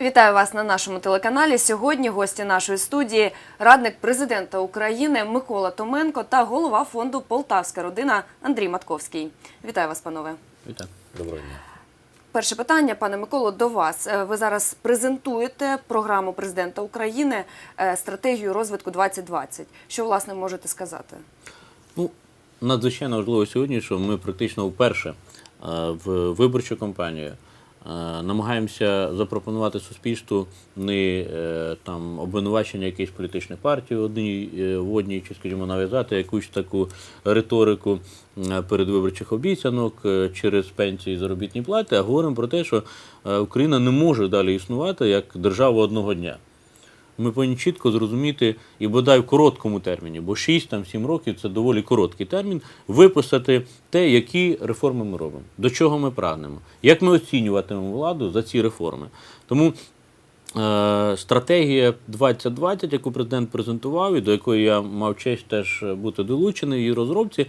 Вітаю вас на нашому телеканалі. Сьогодні гості нашої студії радник президента України Микола Томенко та голова фонду Полтавська родина Андрій Матковський. Вітаю вас, панове. Вітаю. Доброго дня. Перше питання, пане Миколо, до вас. Е, Ви зараз презентуєте програму президента України е, стратегію розвитку 2020. Що власне можете сказати? Ну, надзвичайно важливо сьогодні, що ми практично вперше е, в виборчу кампанію намагаємося запропонувати суспільству не е, там обвинувачення якоїсь політичних партій одній е, в одній, чи, скажімо, нав'язати якусь таку риторику е, передвиборчих обіцянок е, через пенсії і заробітні плати, а говоримо про те, що е, Україна не може далі існувати як держава одного дня. Ми повинні чітко зрозуміти і бодай в короткому терміні, бо 6-7 років це доволі короткий термін, виписати те, які реформи ми робимо, до чого ми прагнемо, як ми оцінюватимемо владу за ці реформи. Тому е, стратегія 2020, яку президент презентував, і до якої я мав честь теж бути долучений її розробці.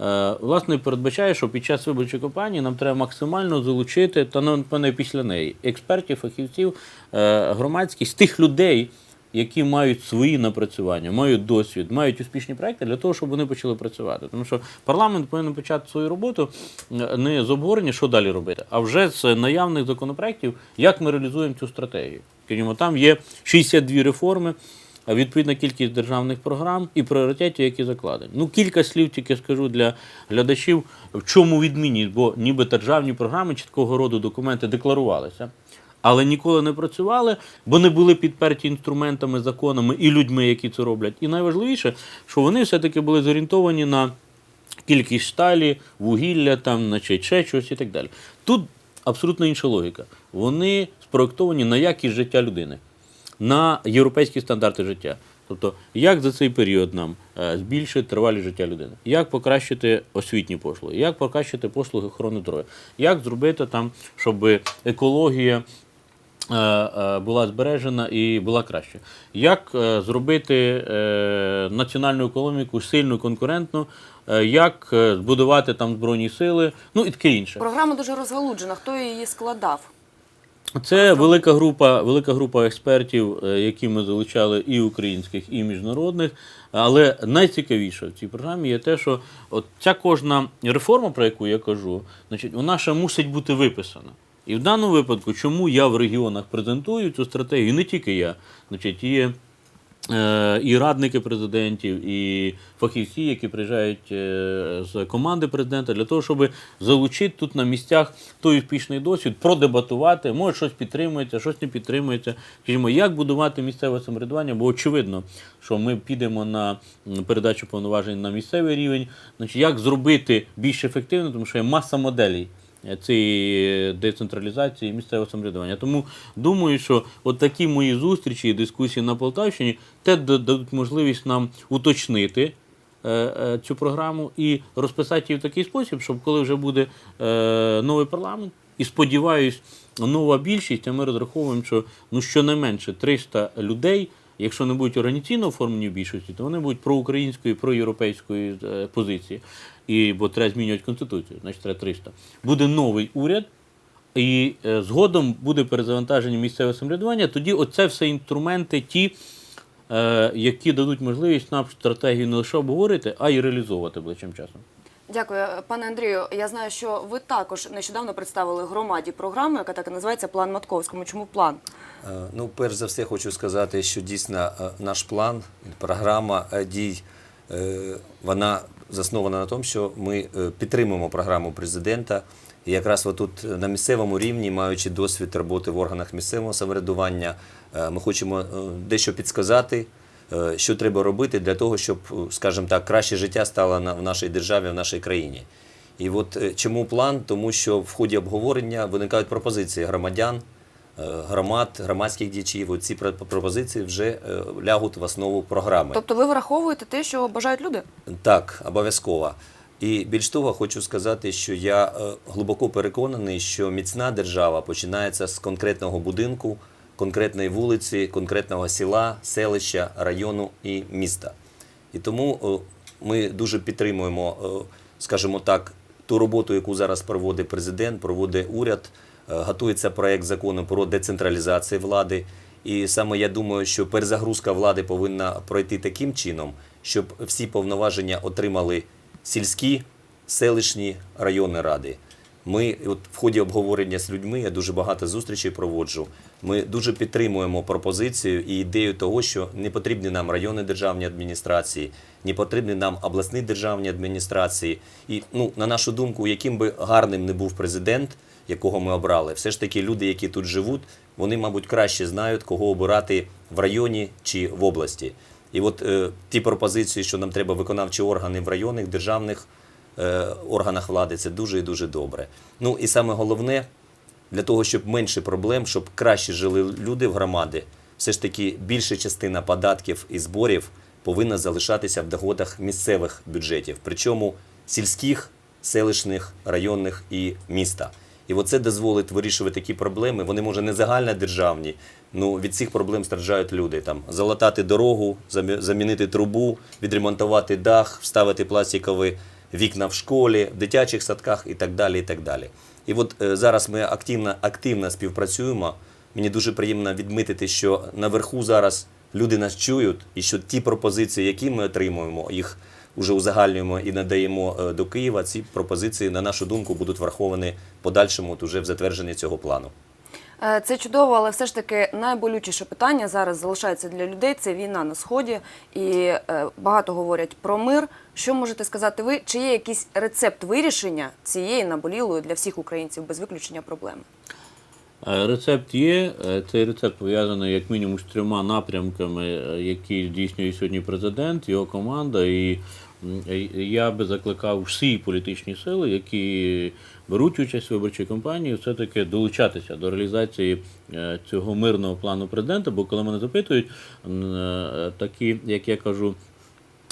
е, Власне, передбачає, що під час виборчої кампанії нам треба максимально залучити, та напевно після неї, експертів, фахівців, е, громадськість, тих людей, які мають свої напрацювання, мають досвід, мають успішні проекти для того, щоб вони почали працювати. Тому що парламент повинен почати свою роботу е, не з обговорення, що далі робити, а вже з наявних законопроєктів, як ми реалізуємо цю стратегію. Скажімо, там є 62 реформи. Відповідна кількість державних програм і пріоритетів, які закладені. Ну, кілька слів тільки скажу для глядачів, в чому відмінність, бо ніби державні програми чи такого роду документи декларувалися але ніколи не працювали, бо не були підперті інструментами, законами і людьми, які це роблять. І найважливіше, що вони все-таки були зорієнтовані на кількість сталі, вугілля, там, значить, ще щось і так далі. Тут абсолютно інша логіка. Вони спроектовані на якість життя людини, на європейські стандарти життя. Тобто, як за цей період нам е, збільшити тривалість життя людини, як покращити освітні послуги, як покращити послуги охорони здоров'я, як зробити там, щоб екологія була збережена і була краще. Як е, зробити е, національну економіку сильну, конкурентну, е, як е, збудувати там збройні сили, ну і таке інше. Програма дуже розгалуджена. Хто її складав? Це велика група, велика група експертів, е, які ми залучали і українських, і міжнародних. Але найцікавіше в цій програмі є те, що от ця кожна реформа, про яку я кажу, значить, вона ще мусить бути виписана. І в даному випадку, чому я в регіонах презентую цю стратегію, не тільки я, значить, є е, і радники президентів, і фахівці, які приїжджають е, з команди президента, для того, щоб залучити тут на місцях той успішний досвід, продебатувати, може щось підтримується, щось не підтримується. Скажімо, як будувати місцеве самоврядування, бо очевидно, що ми підемо на передачу повноважень на місцевий рівень, значить, як зробити більш ефективно, тому що є маса моделей цієї децентралізації місцевого самоврядування. Тому думаю, що от такі мої зустрічі і дискусії на Полтавщині те дадуть можливість нам уточнити е, е, цю програму і розписати її в такий спосіб, щоб коли вже буде е, новий парламент, і сподіваюсь, нова більшість, а ми розраховуємо, що ну щонайменше 300 людей. Якщо не будуть організаційно оформлені в більшості, то вони будуть проукраїнської, проєвропейської е, позиції. І, бо треба змінювати конституцію, значить треба 300. Буде новий уряд, і е, згодом буде перезавантаження місцевого самоврядування. Тоді оце все інструменти, ті, е, які дадуть можливість нам стратегію не лише обговорити, а й реалізовувати ближчим часом. Дякую, пане Андрію. Я знаю, що ви також нещодавно представили громаді програму, яка так і називається План Матковському. Чому план? Е, Ну, перш за все, хочу сказати, що дійсно е, наш план, програма е, дій, вона заснована на тому, що ми підтримуємо програму президента. І якраз отут на місцевому рівні, маючи досвід роботи в органах місцевого самоврядування, ми хочемо дещо підсказати, що треба робити для того, щоб, е, скажімо так, краще життя стало в нашій державі, в нашій країні. І от е, чому план? Тому що в ході обговорення виникають пропозиції громадян, е, громад, громадських діячів. От Ці пропозиції вже е, лягуть в основу програми. Тобто ви враховуєте те, що бажають люди? Так, обов'язково. І більш того, хочу сказати, що я е, глибоко переконаний, що міцна держава починається з конкретного будинку, конкретної вулиці, конкретного села, селища, району і міста. І тому е, ми дуже підтримуємо, е, скажімо так, ту роботу, яку зараз проводить президент, проводить уряд готується проект закону про децентралізацію влади. І саме я думаю, що перезагрузка влади повинна пройти таким чином, щоб всі повноваження отримали сільські, селищні районні ради. Ми от в ході обговорення з людьми, я дуже багато зустрічей проводжу. Ми дуже підтримуємо пропозицію і ідею того, що не потрібні нам районні державні адміністрації, не потрібні нам обласні державні адміністрації. І ну, на нашу думку, яким би гарним не був президент, якого ми обрали, все ж таки люди, які тут живуть, вони, мабуть, краще знають, кого обирати в районі чи в області. І от е, ті пропозиції, що нам треба виконавчі органи в районних державних органах влади, це дуже і дуже добре. Ну і саме головне, для того, щоб менше проблем, щоб краще жили люди в громади, все ж таки більша частина податків і зборів повинна залишатися в доходах місцевих бюджетів, причому сільських, селищних, районних і міста. І оце дозволить вирішувати такі проблеми. Вони може не загальнодержавні, ну від цих проблем страждають люди. Там залатати дорогу, замі- замінити трубу, відремонтувати дах, вставити пластикові вікна в школі, в дитячих садках і так далі. І так далі. І от е, зараз ми активно, активно співпрацюємо. Мені дуже приємно відмітити, що наверху зараз люди нас чують, і що ті пропозиції, які ми отримуємо, їх вже узагальнюємо і надаємо е, до Києва. Ці пропозиції, на нашу думку, будуть враховані подальшому от уже в затвердженні цього плану. Е, Це чудово, але все ж таки найболючіше питання зараз залишається для людей. Це війна на сході, і е, багато говорять про мир. Що можете сказати ви? Чи є якийсь рецепт вирішення цієї наболілої для всіх українців без виключення проблеми? Е, Рецепт є. Цей рецепт пов'язаний як мінімум з трьома напрямками, які здійснює сьогодні президент, його команда. І я би закликав всі політичні сили, які беруть участь в виборчій кампанії, все-таки долучатися до реалізації е, цього мирного плану президента. Бо коли мене запитують, е, такі, як я кажу,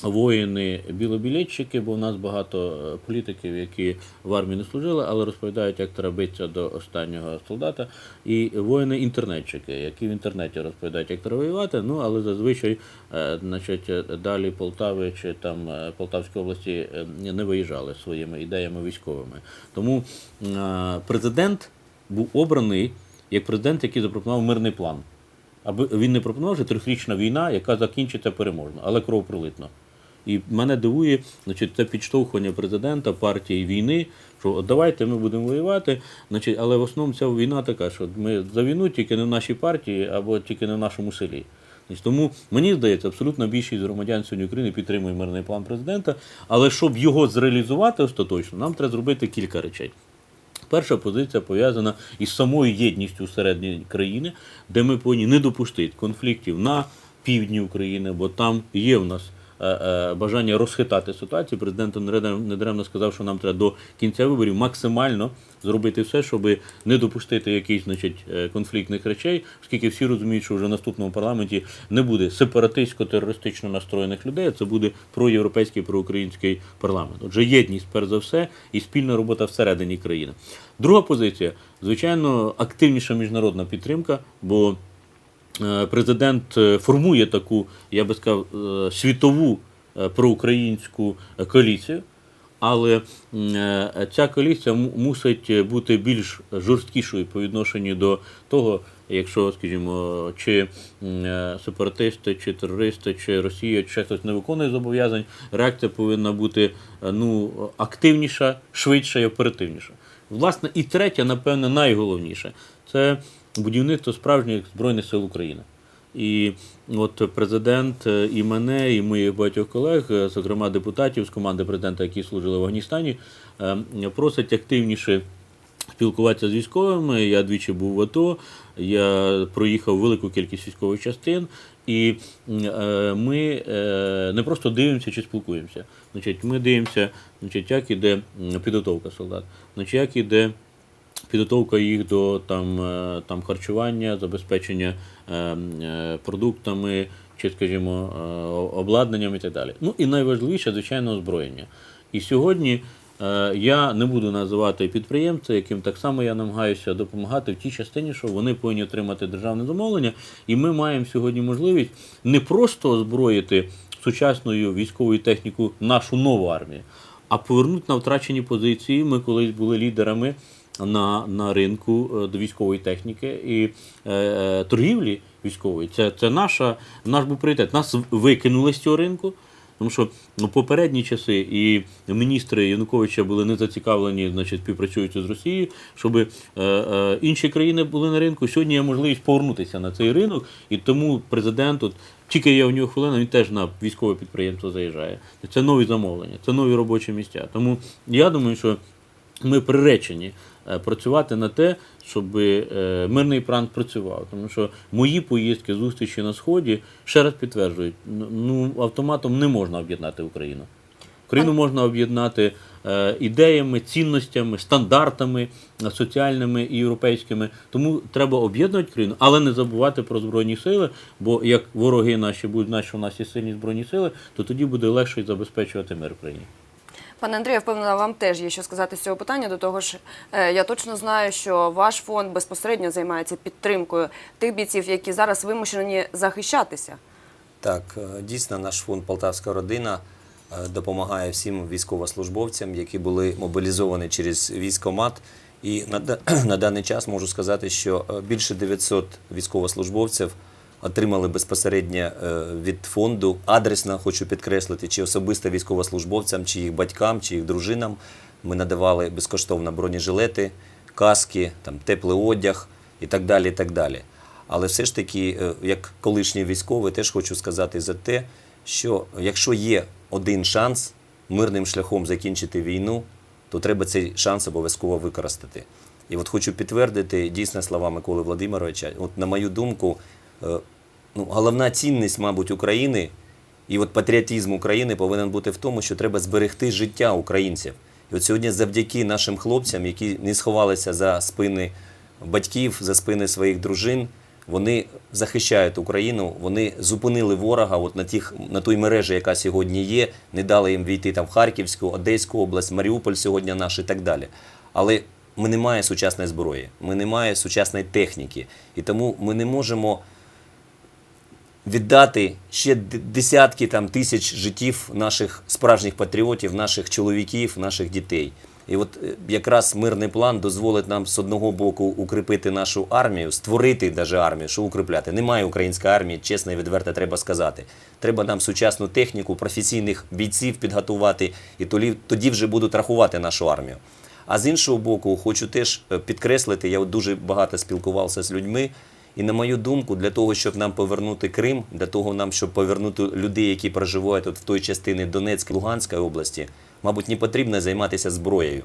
воїни білобілетчики, бо в нас багато е, політиків, які в армії не служили, але розповідають, як треба битися до останнього солдата. І воїни інтернетчики, які в інтернеті розповідають, як треба воювати. Ну але зазвичай, е, значить, далі Полтави чи там е, Полтавської області не виїжджали своїми ідеями військовими. Тому президент був обраний як президент, який запропонував мирний план. Аби він не пропонував, що трьохрічна війна, яка закінчиться переможно, але кровопролитно. І мене дивує, значить, це підштовхування президента, партії війни, що давайте ми будемо воювати. Значить, але в основному ця війна така, що ми за війну тільки не в нашій партії або тільки не в нашому селі. Тому мені здається, абсолютно більшість громадян сьогодні України підтримує мирний план президента. Але щоб його зреалізувати остаточно, нам треба зробити кілька речей. Перша позиція пов'язана із самою єдністю всередині країни, де ми повинні не допустити конфліктів на півдні України, бо там є в нас бажання розхитати ситуацію. Президент недаремно сказав, що нам треба до кінця виборів максимально зробити все, щоб не допустити якихось значить, е, конфліктних речей, оскільки всі розуміють, що вже в наступному парламенті не буде сепаратистсько-терористично настроєних людей, а це буде проєвропейський, проукраїнський парламент. Отже, єдність, перш за все, і спільна робота всередині країни. Друга позиція, звичайно, активніша міжнародна підтримка, бо е, президент е, формує таку, я би сказав, е, світову е, проукраїнську е, коаліцію. Але е, ця коаліція мусить бути більш жорсткішою по відношенню до того, якщо, скажімо, чи е, сепаратисти, чи терористи, чи Росія, чи хтось не виконує зобов'язань, реакція повинна бути е, ну, активніша, швидша і оперативніша. Власне, і третє, напевне, найголовніше це будівництво справжніх Збройних сил України. І от президент е, і мене, і моїх багатьох колег, е, зокрема депутатів з команди президента, які служили в Афганістані, е, просять активніше спілкуватися з військовими. Я двічі був в АТО, я проїхав велику кількість військових частин, і ми не просто дивимося чи спілкуємося. Значить, ми дивимося, значить, як іде підготовка солдат, значить, як іде підготовка їх до там, е, там харчування, забезпечення е, е, продуктами чи, скажімо, обладнанням і так далі. Ну і найважливіше, звичайно, озброєння. І сьогодні я не буду називати підприємця, яким так само я намагаюся допомагати в тій частині, що вони повинні отримати державне замовлення. І ми маємо сьогодні можливість не просто озброїти сучасною військовою технікою нашу нову армію, а повернути на втрачені позиції. Ми колись були лідерами на, на ринку е, до військової техніки і е, е, торгівлі військової. Це, це наша, наш був пріоритет. Нас викинули з цього ринку. Тому що ну, попередні часи і міністри Януковича були не зацікавлені, значить, співпрацюючи з Росією, щоб е, е, інші країни були на ринку. Сьогодні є можливість повернутися на цей ринок, і тому президент, от, тільки є у нього хвилина, він теж на військове підприємство заїжджає. Це нові замовлення, це нові робочі місця. Тому я думаю, що ми приречені працювати на те, щоб е, мирний план працював. Тому що мої поїздки, зустрічі на Сході ще раз підтверджують, ну автоматом не можна об'єднати Україну. Україну можна об'єднати е, ідеями, цінностями, стандартами е, соціальними і європейськими. Тому треба об'єднувати країну, але не забувати про збройні сили. Бо як вороги наші будуть знати, що в нас є сильні збройні сили, то тоді буде легше забезпечувати мир в країні. Пане Андрію, впевнена, вам теж є що сказати з цього питання. До того ж, е, я точно знаю, що ваш фонд безпосередньо займається підтримкою тих бійців, які зараз вимушені захищатися. Так, е, дійсно, наш фонд Полтавська родина е, допомагає всім військовослужбовцям, які були мобілізовані через військомат. І на, на даний час можу сказати, що більше 900 військовослужбовців отримали безпосередньо е, від фонду. Адресно хочу підкреслити, чи особисто військовослужбовцям, чи їх батькам, чи їх дружинам. Ми надавали безкоштовно бронежилети, каски, там, теплий одяг і так далі. І так далі. Але все ж таки, е, як колишній військовий, теж хочу сказати за те, що якщо є один шанс мирним шляхом закінчити війну, то треба цей шанс обов'язково використати. І от хочу підтвердити дійсно слова Миколи Владимировича. От на мою думку, е, ну, головна цінність, мабуть, України і от патріотизм України повинен бути в тому, що треба зберегти життя українців. І от сьогодні, завдяки нашим хлопцям, які не сховалися за спини батьків, за спини своїх дружин, вони захищають Україну, вони зупинили ворога от на, тих, на той мережі, яка сьогодні є, не дали їм війти там в Харківську, Одеську область, Маріуполь сьогодні наш і так далі. Але ми не маємо сучасної зброї, ми не маємо сучасної техніки. І тому ми не можемо віддати ще десятки там, тисяч життів наших справжніх патріотів, наших чоловіків, наших дітей. І от е, якраз мирний план дозволить нам з одного боку укріпити нашу армію, створити навіть армію, що укріпляти. Немає української армії, чесно і відверто треба сказати. Треба нам сучасну техніку, професійних бійців підготувати, і тоді, тоді вже будуть рахувати нашу армію. А з іншого боку, хочу теж е, підкреслити, я от дуже багато спілкувався з людьми. І на мою думку, для того, щоб нам повернути Крим, для того нам, щоб повернути людей, які проживають от в той частині Донецької Луганської області, мабуть, не потрібно займатися зброєю.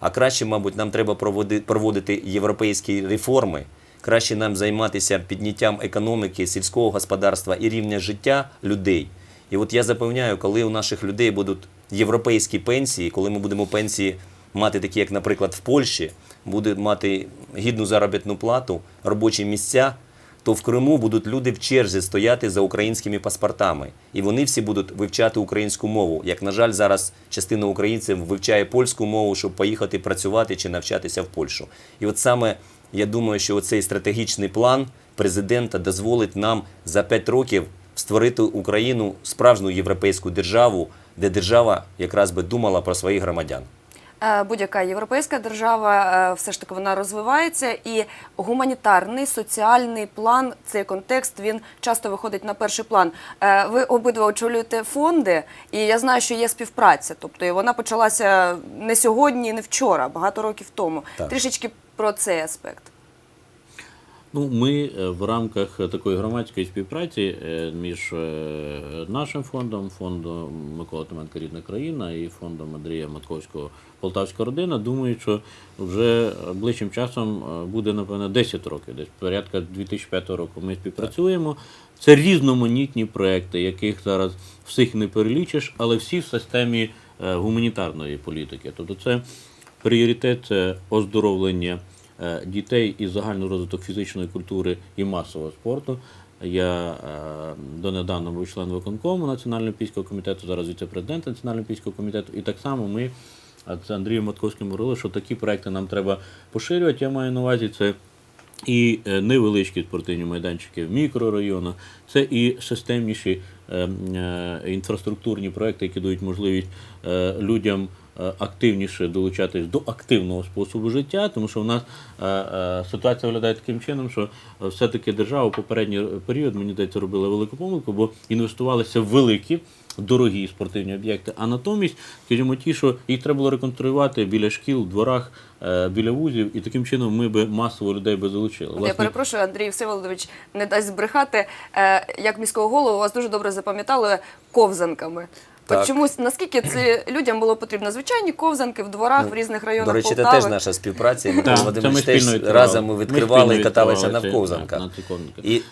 А краще, мабуть, нам треба проводи- проводити європейські реформи. Краще нам займатися підняттям економіки, сільського господарства і рівня життя людей. І от я запевняю, коли у наших людей будуть європейські пенсії, коли ми будемо пенсії мати такі, як, наприклад, в Польщі, будуть мати гідну заробітну плату, робочі місця, то в Криму будуть люди в черзі стояти за українськими паспортами. І вони всі будуть вивчати українську мову. Як, на жаль, зараз частина українців вивчає польську мову, щоб поїхати працювати чи навчатися в Польщу. І от саме я думаю, що цей стратегічний план президента дозволить нам за 5 років створити Україну справжню європейську державу, де держава якраз би думала про своїх громадян. Е, Будь-яка європейська держава е, все ж таки вона розвивається, і гуманітарний соціальний план, цей контекст він часто виходить на перший план. Е, Ви обидва очолюєте фонди, і я знаю, що є співпраця. Тобто і вона почалася не сьогодні, не вчора, багато років тому. Так. Трішечки про цей аспект. Ну, ми е, в рамках такої громадської співпраці е, між е, нашим фондом, фондом Микола Томенка Рідна країна і фондом Андрія Матковського Полтавська родина, думаю, що вже ближчим часом е, буде, напевно, 10 років, десь порядка 2005 року ми співпрацюємо. Це різноманітні проекти, яких зараз всіх не перелічиш, але всі в системі е, гуманітарної політики. Тобто це пріоритет оздоровлення е, дітей і загальний розвиток фізичної культури і масового спорту. Я е, донедавна був член виконкому Національного олімпійського комітету, зараз віце-президент Національного олімпійського комітету. І так само ми а це Андрієм Матковським говорили, що такі проекти нам треба поширювати. Я маю на увазі це і е, невеличкі спортивні майданчики в мікрорайонах, це і системніші е, е, інфраструктурні проекти, які дають можливість е, людям е, активніше долучатись до активного способу життя, тому що в нас е, е, ситуація виглядає таким чином, що е, все-таки держава у попередній період, мені здається, робила велику помилку, бо інвестувалися в великі. Дорогі спортивні об'єкти, а натомість, скажімо, ті, що їх треба було реконструювати біля шкіл, дворах, е, біля вузів, і таким чином ми би масово людей би залучили. От Я перепрошую, Андрій Всеволодович не дасть збрехати. Е, Як міського голову вас дуже добре запам'ятали ковзанками. Так. От чомусь наскільки це людям було потрібно звичайні ковзанки в дворах в різних районах До речі, це теж наша співпраця. ми теж разом ми відкривали і каталися на ковзанках. І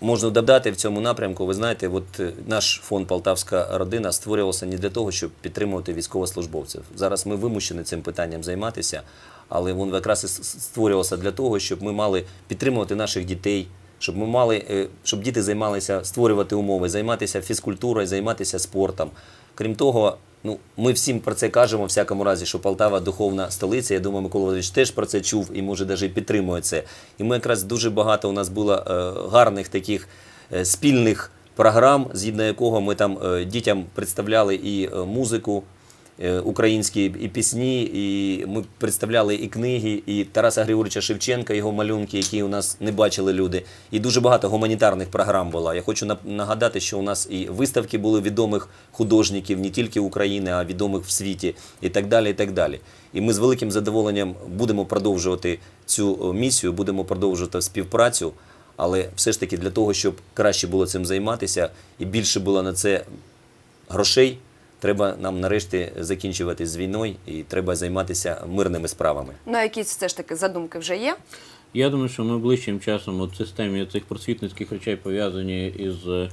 можна додати в цьому напрямку, ви знаєте, от е, наш фонд Полтавська родина створювався не для того, щоб підтримувати військовослужбовців. Зараз ми вимушені цим питанням займатися, але він якраз і створювався для того, щоб ми мали підтримувати наших дітей. Щоб ми мали, е, щоб діти займалися створювати умови, займатися фізкультурою, займатися спортом. Крім того, ну ми всім про це кажемо, всякому разі, що Полтава духовна столиця. Я думаю, Микола Володимирович теж про це чув і може навіть підтримує це. І ми якраз дуже багато у нас було е, гарних таких е, спільних програм, згідно якого ми там дітям представляли і музику українські і пісні, і ми представляли і книги, і Тараса Григоровича Шевченка, його малюнки, які у нас не бачили люди. І дуже багато гуманітарних програм було. Я хочу нагадати, що у нас і виставки були відомих художників не тільки України, а відомих в світі, і так далі. І так далі. І ми з великим задоволенням будемо продовжувати цю е, місію, будемо продовжувати співпрацю. Але все ж таки для того, щоб краще було цим займатися і більше було на це грошей, треба нам нарешті закінчувати з війною і треба займатися мирними справами. Ну, якісь все ж таки задумки вже є. Я думаю, що ми ближчим часом от системі цих просвітницьких речей пов'язані із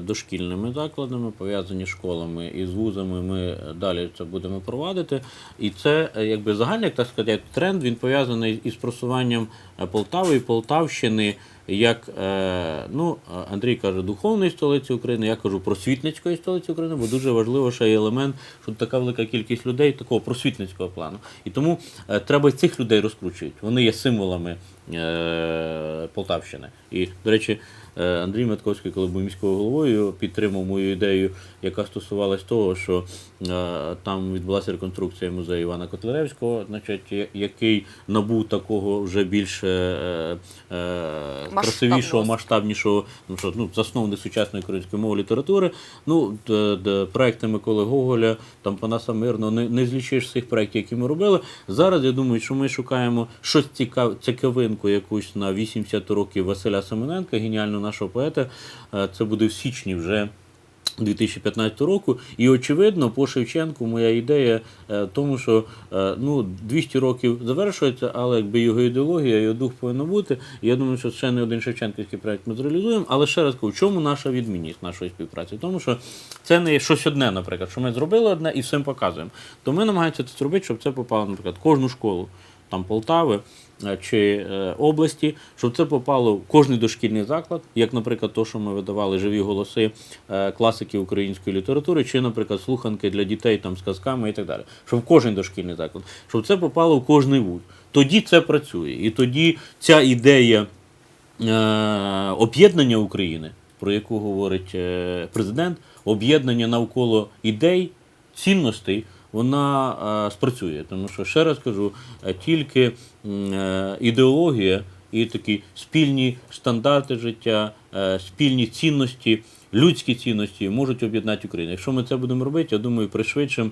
дошкільними закладами, пов'язані з школами і з вузами. Ми далі це будемо провадити. І це е, якби загальний, так сказати, тренд він пов'язаний із просуванням е, Полтави і Полтавщини. Як е, ну, е, Андрій каже, духовної столиці України, я кажу просвітницької столиці України, бо дуже важливо ще є елемент, що така велика кількість людей такого просвітницького плану. І тому е, треба цих людей розкручувати. Вони є символами е, Полтавщини. І, до речі, е, Андрій Матковський, коли був міською головою, підтримав мою ідею, яка стосувалась того, що е, там відбулася реконструкція музею Івана Котляревського, значить, який набув такого вже більш е, е, красивішого, масштабнішого, ну, що, ну, засновник сучасної української мови літератури. Ну, проекти Миколи Гоголя, там Панаса Мирного, не, не злічиш всіх проєктів, які ми робили. Зараз я думаю, що ми шукаємо щось цікав, цікавинку якусь на 80 років Василя Семененка, геніального нашого поета. Е, Це буде в січні вже 2015 року. І очевидно, по Шевченку моя ідея е, в тому, що е, ну, 200 років завершується, але якби його ідеологія, його дух повинен бути. Я думаю, що ще не один Шевченківський проект ми зреалізуємо. Але ще раз кажу, в чому наша відмінність нашої співпраці? Тому, що це не щось одне, наприклад, що ми зробили одне і всім показуємо. То ми намагаємося це зробити, щоб це попало, наприклад, в кожну школу там Полтави е, чи е, області, щоб це попало в кожний дошкільний заклад, як, наприклад, то, що ми видавали живі голоси е, класиків української літератури, чи, наприклад, слуханки для дітей там з казками і так далі. Щоб в кожен дошкільний заклад, щоб це попало в кожний вуз. Тоді це працює. І тоді ця ідея об'єднання України, про яку говорить президент, об'єднання навколо ідей, цінностей, вона е, спрацює. Тому що, ще раз кажу, е, тільки е, ідеологія і такі спільні стандарти життя, спільні цінності. Людські цінності можуть об'єднати Україну. Якщо ми це будемо робити, я думаю, пришвидшимо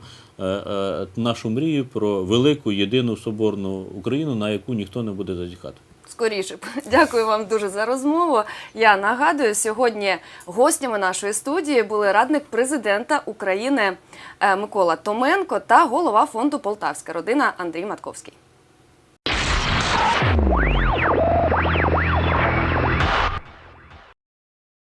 нашу мрію про велику єдину соборну Україну, на яку ніхто не буде зазіхати. Скоріше. Дякую вам дуже за розмову. Я нагадую, сьогодні гостями нашої студії були радник президента України е, Микола Томенко та голова фонду Полтавська родина Андрій Матковський.